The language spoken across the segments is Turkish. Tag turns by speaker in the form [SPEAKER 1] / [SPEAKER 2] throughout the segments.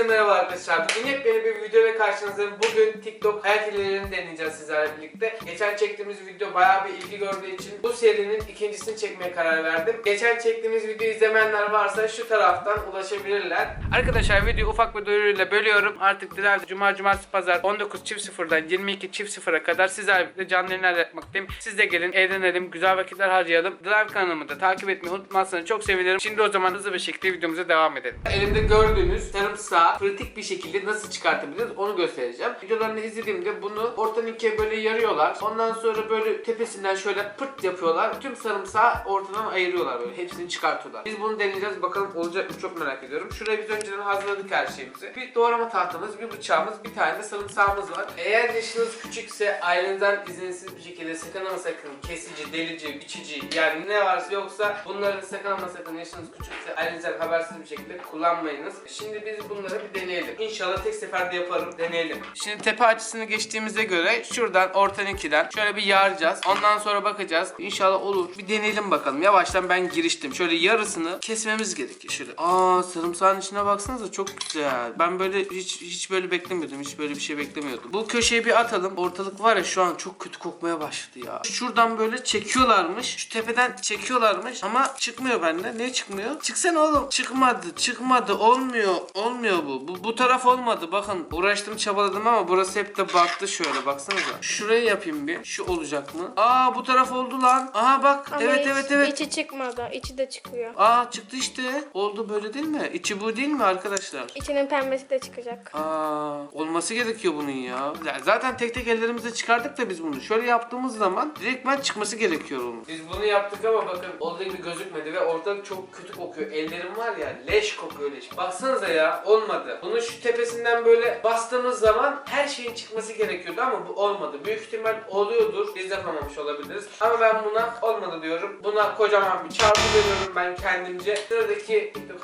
[SPEAKER 1] Herkese merhaba arkadaşlar. Bugün yepyeni bir video ile karşınızdayım. Bugün TikTok hayat hilelerini deneyeceğiz sizlerle birlikte. Geçen çektiğimiz video bayağı bir ilgi gördüğü için bu serinin ikincisini çekmeye karar verdim. Geçen çektiğimiz videoyu izlemeyenler varsa şu taraftan ulaşabilirler. Arkadaşlar videoyu ufak bir duyuruyla bölüyorum. Artık Drive Cuma Cumartesi Pazar 19.00'dan 22.00'a kadar sizlerle birlikte canlı yayınlar yapmaktayım. Siz de gelin eğlenelim, güzel vakitler harcayalım. Drive kanalımı da takip etmeyi unutmazsanız çok sevinirim. Şimdi o zaman hızlı bir şekilde videomuza devam edelim. Elimde gördüğünüz sarımsağı pratik bir şekilde nasıl çıkartabiliriz onu göstereceğim. Videolarını izlediğimde bunu ortadan ikiye böyle yarıyorlar. Ondan sonra böyle tepesinden şöyle pırt yapıyorlar. Tüm sarımsağı ortadan ayırıyorlar böyle. Hepsini çıkartıyorlar. Biz bunu deneyeceğiz. Bakalım olacak mı çok merak ediyorum. Şuraya biz önceden hazırladık her şeyimizi. Bir doğrama tahtamız, bir bıçağımız, bir tane de sarımsağımız var. Eğer yaşınız küçükse ailenizden izinsiz bir şekilde sakın ama sakın kesici, delici, biçici yani ne varsa yoksa bunları sakın ama sakın yaşınız küçükse ailenizden habersiz bir şekilde kullanmayınız. Şimdi biz bunları bir deneyelim. İnşallah tek seferde yaparım. Deneyelim. Şimdi tepe açısını geçtiğimize göre şuradan ortadan ikiden şöyle bir yaracağız. Ondan sonra bakacağız. İnşallah olur. Bir deneyelim bakalım. Yavaştan ben giriştim. Şöyle yarısını kesmemiz gerekiyor. Şöyle. Aa sarımsağın içine baksanıza çok güzel. Ben böyle hiç hiç böyle beklemiyordum. Hiç böyle bir şey beklemiyordum. Bu köşeye bir atalım. Ortalık var ya şu an çok kötü kokmaya başladı ya. Şuradan böyle çekiyorlarmış. Şu tepeden çekiyorlarmış ama çıkmıyor bende. Niye çıkmıyor? Çıksana oğlum. Çıkmadı. Çıkmadı. Olmuyor. Olmuyor bu. Bu, bu taraf olmadı. Bakın uğraştım çabaladım ama burası hep de battı şöyle. Baksanıza. Şurayı yapayım bir. Şu olacak mı? Aa bu taraf oldu lan. Aha bak.
[SPEAKER 2] Ama
[SPEAKER 1] evet
[SPEAKER 2] iç-
[SPEAKER 1] evet evet.
[SPEAKER 2] İçi çıkmadı. İçi de çıkıyor.
[SPEAKER 1] Aa çıktı işte. Oldu böyle değil mi? İçi bu değil mi arkadaşlar?
[SPEAKER 2] İçinin pembesi de çıkacak.
[SPEAKER 1] Aa, olması gerekiyor bunun ya. Zaten tek tek ellerimizle çıkardık da biz bunu. Şöyle yaptığımız zaman direkt ben çıkması gerekiyor onun. Biz bunu yaptık ama bakın olduğu gibi gözükmedi ve ortalık çok kötü kokuyor. Ellerim var ya leş kokuyor leş. Baksanıza ya olmadı. Bunu şu tepesinden böyle bastığımız zaman her şeyin çıkması gerekiyordu ama bu olmadı. Büyük ihtimal oluyordur. Biz yapamamış olabiliriz. Ama ben buna olmadı diyorum. Buna kocaman bir çarpı veriyorum ben kendimce. Sıradaki TikTok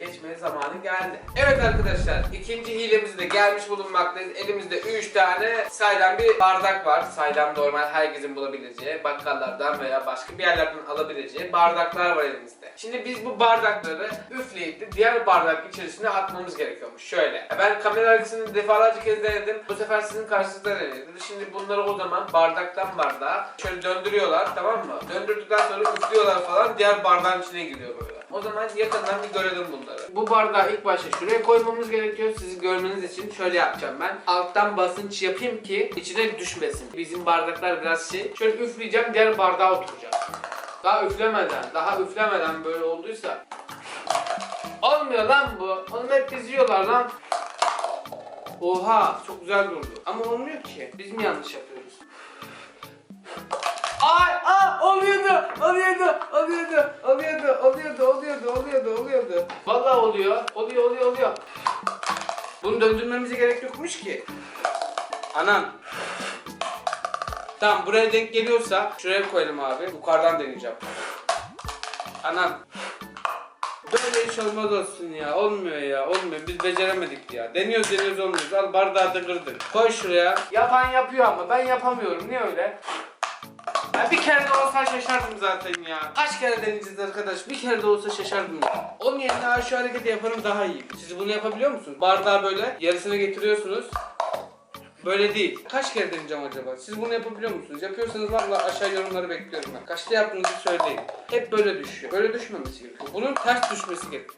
[SPEAKER 1] geçmeye zamanı geldi. Evet arkadaşlar ikinci hilemiz de gelmiş bulunmaktayız. Elimizde 3 tane saydam bir bardak var. Saydam normal herkesin bulabileceği bakkallardan veya başka bir yerlerden alabileceği bardaklar var elimizde. Şimdi biz bu bardakları üfleyip de diğer bardak içerisine atmamız gerekiyormuş. Şöyle. Ben kamera arkasını defalarca kez denedim. Bu sefer sizin karşınızda denedim. Şimdi bunları o zaman bardaktan bardağa şöyle döndürüyorlar tamam mı? Döndürdükten sonra üflüyorlar falan diğer bardağın içine giriyor böyle. O zaman yakından bir görelim bunları. Bu bardağı ilk başta şuraya koymamız gerekiyor. Sizi görmeniz için şöyle yapacağım ben. Alttan basınç yapayım ki içine düşmesin. Bizim bardaklar biraz şey. Şöyle üfleyeceğim diğer bardağa oturacak. Daha üflemeden, daha üflemeden böyle olduysa. Olmuyor lan bu. Oğlum hep biz yiyorlar lan. Oha çok güzel durdu. Ama olmuyor ki. Biz mi yanlış yapıyoruz? Ay aa oluyordu. Oluyordu. Oluyordu. Oluyordu. Oluyordu. Oluyordu. Oluyordu. Oluyordu. Vallahi oluyor. Oluyor oluyor oluyor. Bunu döndürmemize gerek yokmuş ki. Anam. Tamam buraya denk geliyorsa şuraya koyalım abi. Yukarıdan deneyeceğim. Anam. Böyle iş olmaz olsun ya. Olmuyor ya. Olmuyor. Biz beceremedik ya. Deniyoruz deniyoruz olmuyoruz. Al bardağı da kırdık. Koy şuraya. Yapan yapıyor ama ben yapamıyorum. Niye öyle? Ben bir kere de olsa şaşardım zaten ya. Kaç kere deneyeceğiz arkadaş? Bir kere de olsa şaşardım ya. Onun yerine ha şu hareketi yaparım daha iyi. Siz bunu yapabiliyor musunuz? Bardağı böyle yarısına getiriyorsunuz. Böyle değil. Kaç kere deneyeceğim acaba? Siz bunu yapabiliyor musunuz? Yapıyorsanız valla aşağı yorumları bekliyorum ben. Kaçta yaptığınızı söyleyin. Hep böyle düşüyor. Böyle düşmemesi gerekiyor. Bunun ters düşmesi gerekiyor.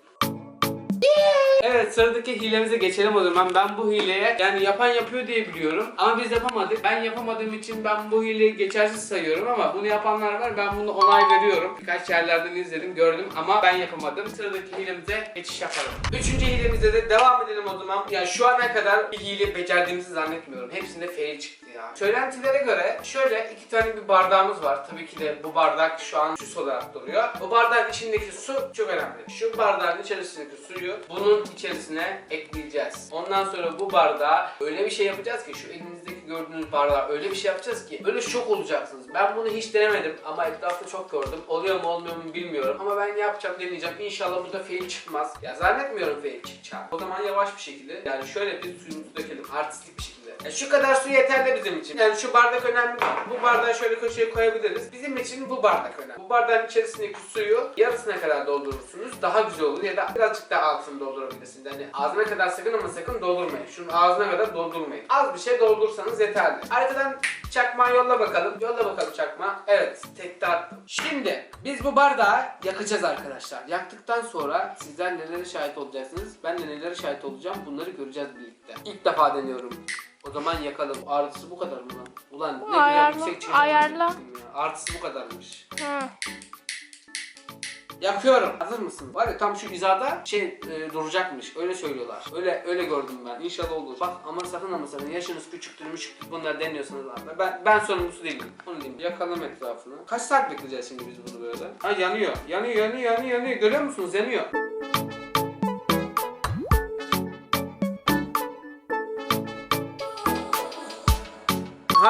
[SPEAKER 1] Evet sıradaki hilemize geçelim o zaman. Ben bu hileye yani yapan yapıyor diye biliyorum. Ama biz yapamadık. Ben yapamadığım için ben bu hileyi geçersiz sayıyorum ama bunu yapanlar var. Ben bunu onay veriyorum. Birkaç yerlerden izledim, gördüm ama ben yapamadım. Sıradaki hilemize geçiş yapalım. Üçüncü hilemize de devam edelim o zaman. Ya şu ana kadar bir hile becerdiğimizi zannetmiyorum. Hepsinde fail çıktı ya. Söylentilere göre şöyle iki tane bir bardağımız var. Tabii ki de bu bardak şu an süs olarak duruyor. Bu bardağın içindeki su çok önemli. Şu bardağın içerisindeki suyu bunun içerisine ekleyeceğiz. Ondan sonra bu bardağa öyle bir şey yapacağız ki şu elinizdeki gördüğünüz bardağa öyle bir şey yapacağız ki böyle şok olacaksınız. Ben bunu hiç denemedim ama etrafta çok gördüm. Oluyor mu olmuyor mu bilmiyorum ama ben yapacağım deneyeceğim. İnşallah burada fail çıkmaz. Ya zannetmiyorum fail çıkacağını. O zaman yavaş bir şekilde yani şöyle bir suyumuzu dökelim artistlik bir şekilde. E, şu kadar su yeterli bizim için. Yani şu bardak önemli. Bu bardağı şöyle köşeye koyabiliriz. Bizim için bu bardak önemli. Bu bardağın içerisindeki suyu yarısına kadar doldurursunuz. Daha güzel olur ya da birazcık daha altını doldurabilirsiniz. Yani ağzına kadar sakın ama sakın doldurmayın. Şunun ağzına kadar doldurmayın. Az bir şey doldursanız yeterli. Arkadan çakmağı yolla bakalım. Yolla bakalım çakmağı. Evet. Tekte attım. Şimdi biz bu bardağı yakacağız arkadaşlar. Yaktıktan sonra sizler nelere şahit olacaksınız. Ben de nelere şahit olacağım. Bunları göreceğiz birlikte. İlk defa deniyorum. O zaman yakalım. Ağrısı bu kadar mı lan? Ulan ne
[SPEAKER 2] Ayarla,
[SPEAKER 1] yüksek çenem
[SPEAKER 2] ayarla.
[SPEAKER 1] ya. Artısı bu kadarmış.
[SPEAKER 2] Ha.
[SPEAKER 1] Yakıyorum. Hazır mısın? Var ya tam şu hizada şey e, duracakmış. Öyle söylüyorlar. Öyle öyle gördüm ben. İnşallah olur. Bak ama sakın ama sakın yaşınız küçüktür müşüktür bunları deniyorsanız abi. Ben ben sorumlusu değilim. Onu diyeyim. Yakalım etrafını. Kaç saat bekleyeceğiz şimdi biz bunu böyle? Ha yanıyor. Yanıyor yanıyor yanıyor yanıyor. Görüyor musunuz? Yanıyor.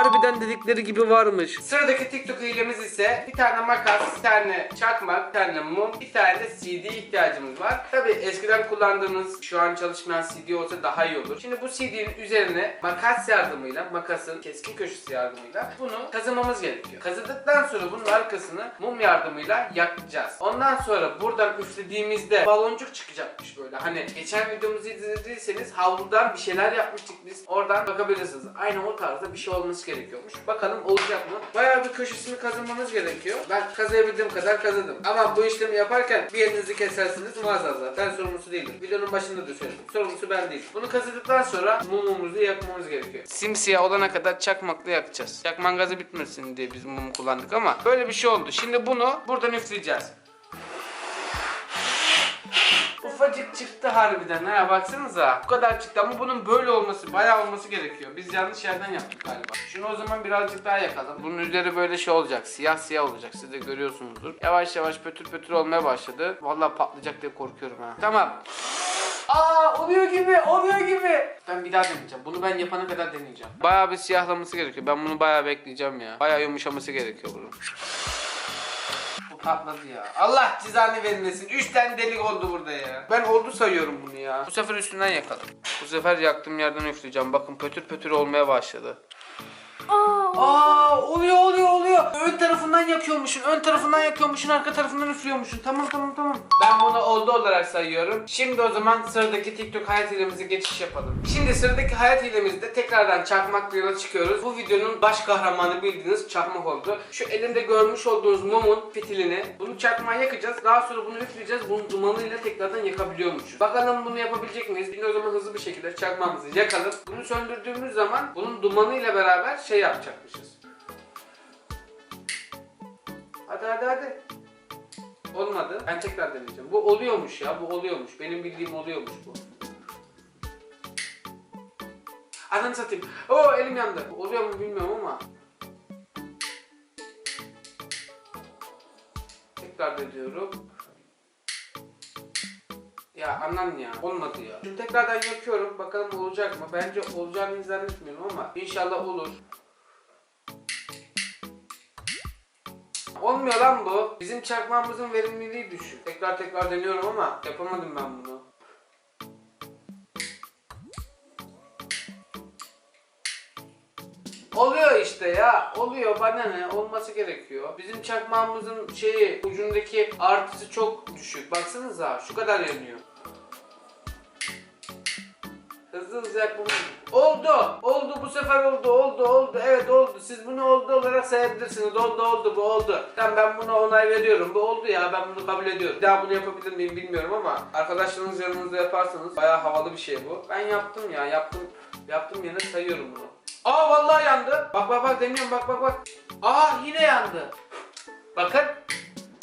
[SPEAKER 1] গর্বিত Harbiden dedikleri gibi varmış. Sıradaki TikTok hilemiz ise bir tane makas, bir tane çakmak, bir tane mum, bir tane de CD ihtiyacımız var. Tabi eskiden kullandığınız şu an çalışmayan CD olsa daha iyi olur. Şimdi bu CD'nin üzerine makas yardımıyla, makasın keskin köşesi yardımıyla bunu kazımamız gerekiyor. Kazıdıktan sonra bunun arkasını mum yardımıyla yakacağız. Ondan sonra buradan üflediğimizde baloncuk çıkacakmış böyle. Hani geçen videomuzu izlediyseniz havludan bir şeyler yapmıştık biz. Oradan bakabilirsiniz. Aynı o tarzda bir şey olması gerekiyormuş. Bakalım olacak mı? Bayağı bir köşesini kazımamız gerekiyor. Ben kazıyabildiğim kadar kazıdım. Ama bu işlemi yaparken bir elinizi kesersiniz muazzazlar. Ben sorumlusu değilim. Videonun başında da söyledim. Sorumlusu ben değil. Bunu kazıdıktan sonra mumumuzu yakmamız gerekiyor. Simsiyah olana kadar çakmakla yakacağız. Çakman gazı bitmesin diye biz mum kullandık ama böyle bir şey oldu. Şimdi bunu buradan üfleyeceğiz. Ufacık çıktı harbiden ha baksanıza. Bu kadar çıktı ama bunun böyle olması bayağı olması gerekiyor. Biz yanlış yerden yaptık galiba. Şunu o zaman birazcık daha yakalım. Bunun üzeri böyle şey olacak. Siyah siyah olacak. Siz de görüyorsunuzdur. Yavaş yavaş pötür pötür olmaya başladı. Vallahi patlayacak diye korkuyorum ha. Tamam. Aa oluyor gibi, oluyor gibi. Ben bir daha deneyeceğim. Bunu ben yapana kadar deneyeceğim. Bayağı bir siyahlaması gerekiyor. Ben bunu bayağı bekleyeceğim ya. Bayağı yumuşaması gerekiyor bunun. Patladı ya. Allah cezanı vermesin. 3 tane delik oldu burada ya. Ben oldu sayıyorum bunu ya. Bu sefer üstünden yakalım. Bu sefer yaktığım yerden üfleyeceğim. Bakın pötür pötür olmaya başladı.
[SPEAKER 2] Aa,
[SPEAKER 1] Aa oluyor oluyor. Ön tarafından yakıyormuşsun. Ön tarafından yakıyormuşsun. Arka tarafından üflüyormuşsun. Tamam tamam tamam. Ben bunu oldu olarak sayıyorum. Şimdi o zaman sıradaki TikTok hayat hilemize geçiş yapalım. Şimdi sıradaki hayat hilemizde tekrardan çakmakla yola çıkıyoruz. Bu videonun baş kahramanı bildiğiniz çakmak oldu. Şu elimde görmüş olduğunuz mumun fitilini bunu çakmağa yakacağız. Daha sonra bunu üfleyeceğiz. Bunun dumanıyla tekrardan yakabiliyormuşuz. Bakalım bunu yapabilecek miyiz? Şimdi o zaman hızlı bir şekilde çakmağımızı yakalım. Bunu söndürdüğümüz zaman bunun dumanıyla beraber şey yapacakmışız. Hadi hadi hadi. Olmadı. Ben tekrar deneyeceğim. Bu oluyormuş ya. Bu oluyormuş. Benim bildiğim oluyormuş bu. Ananı satayım. Oo elim yandı. Oluyor mu bilmiyorum ama. Tekrar deniyorum. Ya anan ya olmadı ya. Şimdi tekrardan yakıyorum bakalım olacak mı? Bence olacağını zannetmiyorum ama inşallah olur. Olmuyor lan bu. Bizim çakmağımızın verimliliği düşük. Tekrar tekrar deniyorum ama yapamadım ben bunu. Oluyor işte ya. Oluyor bana ne? Olması gerekiyor. Bizim çakmağımızın şeyi ucundaki artısı çok düşük. Baksanıza şu kadar yanıyor. Hızlı hızlı yakmamız. Oldu. Oldu bu sefer oldu. Oldu oldu. Evet oldu. Siz bunu oldu olarak sayabilirsiniz. Oldu oldu bu oldu. Tamam ben buna onay veriyorum. Bu oldu ya ben bunu kabul ediyorum. Daha bunu yapabilir miyim bilmiyorum ama arkadaşlarınız yanınızda yaparsanız bayağı havalı bir şey bu. Ben yaptım ya yaptım. Yaptım yine sayıyorum bunu. Aa vallahi yandı. Bak bak bak deniyorum bak bak bak. Aa yine yandı. Bakın.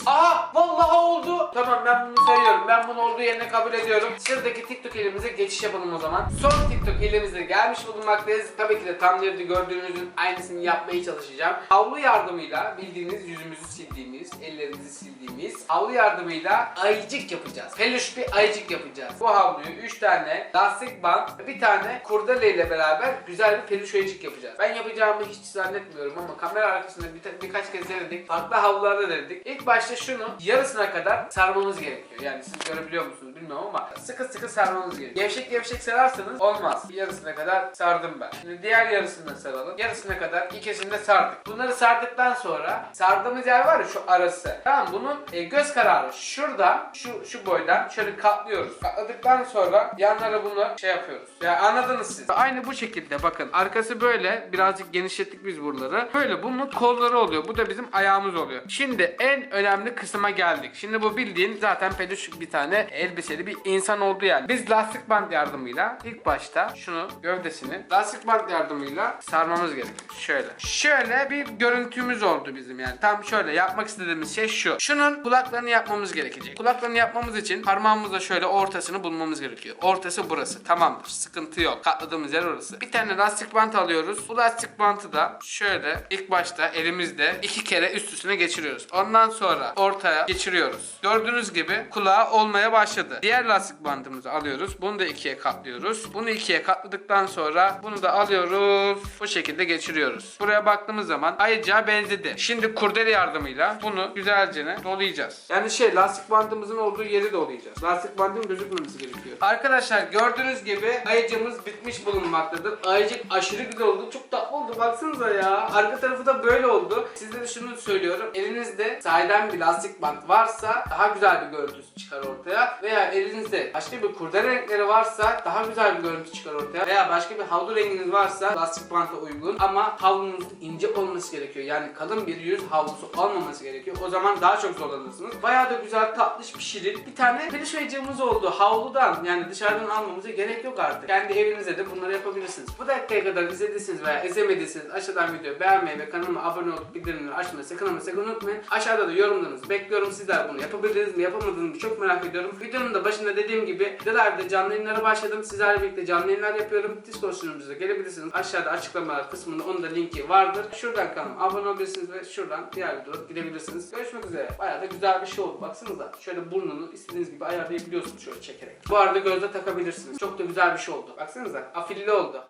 [SPEAKER 1] Aha vallahi oldu. Tamam ben bunu sayıyorum. Ben bunu olduğu yerine kabul ediyorum. Sıradaki TikTok elimize geçiş yapalım o zaman. Son TikTok elimize gelmiş bulunmaktayız. Tabii ki de tam nerede gördüğünüzün aynısını yapmaya çalışacağım. Havlu yardımıyla bildiğiniz yüzümüzü sildiğimiz, ellerimizi sildiğimiz havlu yardımıyla ayıcık yapacağız. Peluş bir ayıcık yapacağız. Bu havluyu 3 tane lastik bant, bir tane kurdele ile beraber güzel bir peluş ayıcık yapacağız. Ben yapacağımı hiç zannetmiyorum ama kamera arkasında bir, birkaç kez denedik. Farklı havlularda denedik. İlk başta şunu yarısına kadar sarmamız gerekiyor. Yani siz görebiliyor musunuz? Bilmiyorum ama sıkı sıkı sarmanız gerekiyor. Gevşek gevşek sararsanız olmaz. Yarısına kadar sardım ben. Şimdi diğer yarısını da saralım. Yarısına kadar ikisini de sardık. Bunları sardıktan sonra sardığımız yer var ya şu arası. Tamam bunun e, göz kararı şurada şu şu boydan şöyle katlıyoruz. Katladıktan sonra yanlara bunu şey yapıyoruz. Ya anladınız siz. Aynı bu şekilde bakın. Arkası böyle birazcık genişlettik biz buraları. Böyle bunun kolları oluyor. Bu da bizim ayağımız oluyor. Şimdi en önemli kısma geldik. Şimdi bu bildiğin zaten peluş bir tane elbiseli bir insan oldu yani. Biz lastik bant yardımıyla ilk başta şunu gövdesini lastik bant yardımıyla sarmamız gerekiyor. Şöyle. Şöyle bir görüntümüz oldu bizim yani. Tam şöyle yapmak istediğimiz şey şu. Şunun kulaklarını yapmamız gerekecek. Kulaklarını yapmamız için parmağımızla şöyle ortasını bulmamız gerekiyor. Ortası burası. Tamamdır. Sıkıntı yok. Katladığımız yer orası. Bir tane lastik bant alıyoruz. Bu lastik bantı da şöyle ilk başta elimizde iki kere üst üstüne geçiriyoruz. Ondan sonra ortaya geçiriyoruz. Gördüğünüz gibi kulağı olmaya başladı. Diğer lastik bandımızı alıyoruz. Bunu da ikiye katlıyoruz. Bunu ikiye katladıktan sonra bunu da alıyoruz. Bu şekilde geçiriyoruz. Buraya baktığımız zaman ayrıca benzedi. Şimdi kurdele yardımıyla bunu güzelce dolayacağız. Yani şey lastik bandımızın olduğu yeri dolayacağız. Lastik bandın gözükmemesi gerekiyor. Arkadaşlar gördüğünüz gibi ayıcımız bitmiş bulunmaktadır. Ayıcık aşırı güzel oldu. Çok tatlı oldu. Baksanıza ya. Arka tarafı da böyle oldu. Size de şunu söylüyorum. Elinizde sahiden bir lastik bant varsa daha güzel bir görüntü çıkar ortaya. Veya elinizde başka bir kurdele renkleri varsa daha güzel bir görüntü çıkar ortaya. Veya başka bir havlu renginiz varsa lastik banta uygun ama havlunuzun ince olması gerekiyor. Yani kalın bir yüz havlusu olmaması gerekiyor. O zaman daha çok zorlanırsınız. Bayağı da güzel tatlış bir. Bir tane ayıcığımız oldu. Havludan yani dışarıdan almamıza gerek yok artık. Kendi evinizde de bunları yapabilirsiniz. Bu dakikaya kadar izlediyseniz veya izlemediyseniz aşağıdan videoyu beğenmeyi ve kanalıma abone olup bildirimleri açmayı sakın ama sakın unutmayın. Aşağıda da yorumlarınızı bekliyorum. Sizler bunu yapabildiniz mi yapamadınız mı çok merak ediyorum. Videonun da başında dediğim gibi The Live'de canlı yayınlara başladım. Sizlerle birlikte canlı yayınlar yapıyorum. Discord sunucumuza gelebilirsiniz. Aşağıda açıklamalar kısmında onun da linki vardır. Şuradan kanalıma abone olabilirsiniz ve şuradan diğer videolara gidebilirsiniz. Görüşmek üzere. Bayağı da güzel bir şey oldu. Baksanıza. Şöyle burnunu istediğiniz gibi ayarlayabiliyorsunuz şöyle çekerek. Bu arada gözde takabilirsiniz. Çok da güzel bir şey oldu. Baksanıza. Afilli oldu.